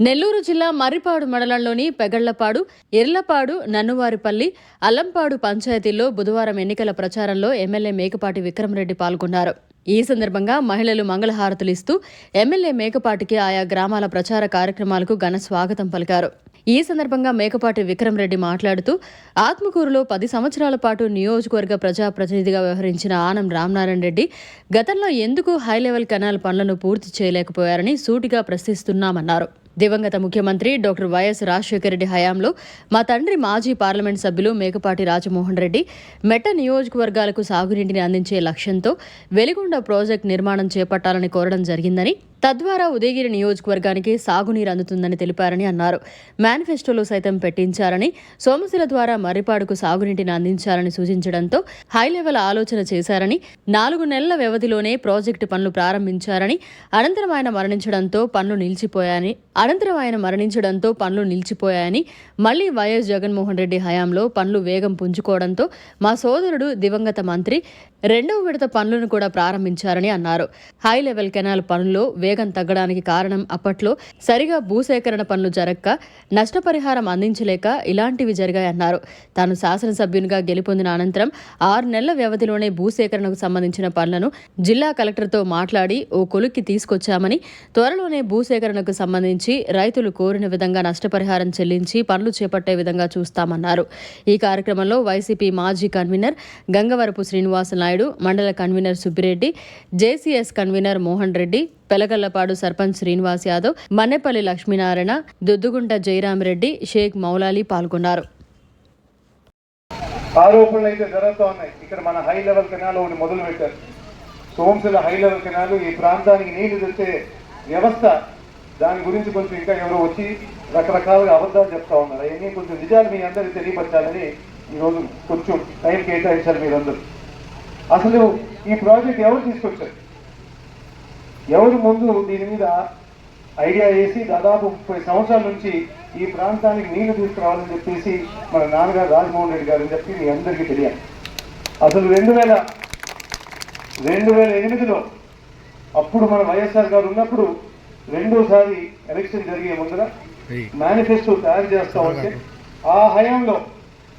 నెల్లూరు జిల్లా మర్రిపాడు మండలంలోని పెగళ్ళపాడు ఎర్లపాడు నన్నువారిపల్లి అల్లంపాడు పంచాయతీల్లో బుధవారం ఎన్నికల ప్రచారంలో ఎమ్మెల్యే మేకపాటి విక్రమరెడ్డి పాల్గొన్నారు. ఈ సందర్భంగా మహిళలు మంగళహారతులు ఇస్తూ ఎమ్మెల్యే మేకపాటికి ఆయా గ్రామాల ప్రచార కార్యక్రమాలకు ఘన స్వాగతం పలికారు. ఈ సందర్భంగా మేకపాటి విక్రమరెడ్డి మాట్లాడుతూ ఆత్మకూరులో పది సంవత్సరాల పాటు నియోజకవర్గ ప్రజాప్రతినిధిగా వ్యవహరించిన ఆనం రామనారాయణ రెడ్డి గతంలో ఎందుకు హై లెవెల్ కెనాల్ పనులను పూర్తి చేయలేకపోయారని సూటిగా ప్రశ్నిస్తున్నామన్నారు. దివంగత ముఖ్యమంత్రి డాక్టర్ వైఎస్ రాజశేఖర రెడ్డి హయాంలో మా తండ్రి మాజీ పార్లమెంట్ సభ్యులు మేకపాటి రాజమోహన్ రెడ్డి మెట్ట నియోజకవర్గాలకు సాగునీటిని అందించే లక్ష్యంతో వెలిగొండ ప్రాజెక్టు నిర్మాణం చేపట్టాలని కోరడం జరిగిందని తద్వారా ఉదయగిరి నియోజకవర్గానికి సాగునీరు అందుతుందని తెలిపారని అన్నారు. మేనిఫెస్టోలో సైతం పెట్టించారని సోమశిల ద్వారా మర్రిపాడుకు సాగునీటిని అందించాలని సూచించడంతో హై లెవెల్ ఆలోచన చేశారని నాలుగు నెలల వ్యవధిలోనే ప్రాజెక్టు పనులు ప్రారంభించారని అనంతరం ఆయన మరణించడంతో పనులు నిలిచిపోయాయని అనంతరం ఆయన మరణించడంతో పనులు నిలిచిపోయాయని మళ్ళీ వైఎస్ జగన్మోహన్ రెడ్డి హయాంలో పనులు వేగం పుంజుకోవడంతో మా సోదరుడు దివంగత మంత్రి రెండవ విడత పనులను కూడా ప్రారంభించారని అన్నారు. హై లెవెల్ కెనాల్ పనుల్లో వేగం తగ్గడానికి కారణం అప్పట్లో సరిగా భూసేకరణ పనులు జరగక నష్టపరిహారం అందించలేక ఇలాంటివి జరిగాయన్నారు. తాను శాసనసభ్యునిగా గెలుపొందిన అనంతరం ఆరు నెలల వ్యవధిలోనే భూసేకరణకు సంబంధించిన పనులను జిల్లా కలెక్టర్తో మాట్లాడి ఓ కొలుక్కి తీసుకొచ్చామని త్వరలోనే భూసేకరణకు సంబంధించి రైతులు కోరిన విధంగా నష్టపరిహారం చెల్లించి పనులు చేపట్టే విధంగా చూస్తామన్నారు. ఈ కార్యక్రమంలో వైసీపీ మాజీ కన్వీనర్ గంగవరపు శ్రీనివాస నాయుడు మండల convener Subbireddy JCS convener Mohan Reddy Pelagallapadu sarpanch Srinivas Yadav Mannepalli Lakshminarayana Duddugunta Jayaramireddy Sheikh Moulali పాల్గొన్నారు. ఆరోపణలు అయితే జరుగుతూ ఉన్నాయి. ఇక్కడ మన హై లెవెల్ కెనాల్ ఒకటి మొదలు పెట్టారు సోమశిల హై లెవెల్ కెనాల్ ఈ ప్రాంతానికి నీళ్ళు తెచ్చే వ్యవస్థ దాని గురించి కొంచెం ఇంకా ఎవరో వచ్చి రకరకాలుగా అబద్ధాలు చెప్తా ఉన్నారు. అవన్నీ కొంచెం నిజాలు మీ అందరికీ తెలియపరచాలని ఈరోజు కొంచెం టైం కేటాయించాలి మీరందరూ. అసలు ఈ ప్రాజెక్ట్ ఎవరు తీసుకొచ్చారు? ఎవరు ముందు దీని మీద ఐడియా వేసి దాదాపు ముప్పై సంవత్సరాల నుంచి ఈ ప్రాంతానికి నీళ్ళు తీసుకురావాలని చెప్పేసి మన నాన్నగారు రాజమోహన్ రెడ్డి గారు అని చెప్పి మీ అందరికీ తెలియాలి. అసలు రెండు వేల రెండు వేల ఎనిమిదిలో అప్పుడు మన వైఎస్ఆర్ గారు ఉన్నప్పుడు రెండోసారి ఎలక్షన్ జరిగే ముందర మేనిఫెస్టో తయారు చేస్తా ఉంటే ఆ హయాంలో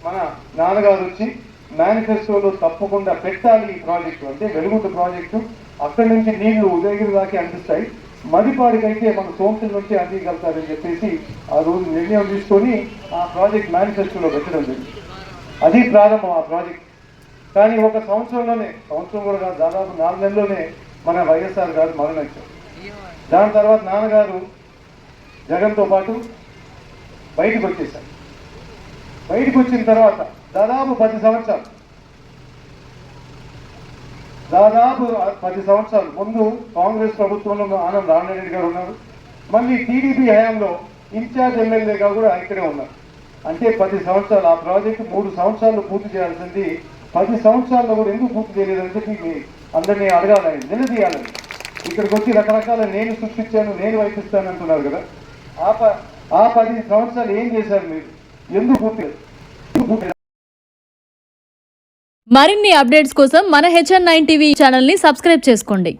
మన నాన్నగారు వచ్చి మేనిఫెస్టోలో తప్పకుండా పెట్టాలి ఈ ప్రాజెక్టు అంటే వెలుగుంట ప్రాజెక్టు. అక్కడి నుంచి నీళ్ళు ఉదయగిరి దాకా అందిస్తాయి. మదిపాడికైతే మన సోమశిల నుంచి అందించగలుగుతారని చెప్పేసి ఆ రోజు నిర్ణయం తీసుకొని ఆ ప్రాజెక్ట్ మేనిఫెస్టోలో పెట్టడం జరిగింది. అది ప్రారంభం ఆ ప్రాజెక్ట్. కానీ ఒక సంవత్సరంలోనే సంవత్సరం కూడా దాదాపు నాలుగు నెలల్లోనే మన వైఎస్ఆర్ గారు మరణించారు. దాని తర్వాత నాన్నగారు జగన్తో పాటు బయటకు వచ్చేసారు బయటకు వచ్చిన తర్వాత దాదాపు పది సంవత్సరాలు. దాదాపు పది సంవత్సరాలు ముందు కాంగ్రెస్ ప్రభుత్వంలో ఆనంద్ రామరెడ్డి గారు ఉన్నారు. మళ్ళీ టీడీపీ హయాంలో ఇన్ఛార్జ్ ఎమ్మెల్యేగా కూడా ఇక్కడే ఉన్నారు. అంటే పది సంవత్సరాలు ఆ ప్రాజెక్టు మూడు సంవత్సరాలు పూర్తి చేయాల్సింది పది సంవత్సరాల్లో కూడా ఎందుకు పూర్తి చేయలేదని చెప్పి మీ అందరినీ అడగాలని నిలదీయాలని ఇక్కడికి వచ్చి రకరకాల నేను సృష్టించాను నేను వైపిస్తాను అంటున్నారు కదా. ఆ ప ఆ పది సంవత్సరాలు ఏం చేశారు మీరు? ఎందుకు పూర్తి మరిన్ని అప్డేట్స్ కోసం మన హెచ్ఎన్ నైన్ టీవీ ఛానల్ని సబ్స్క్రైబ్ చేసుకోండి.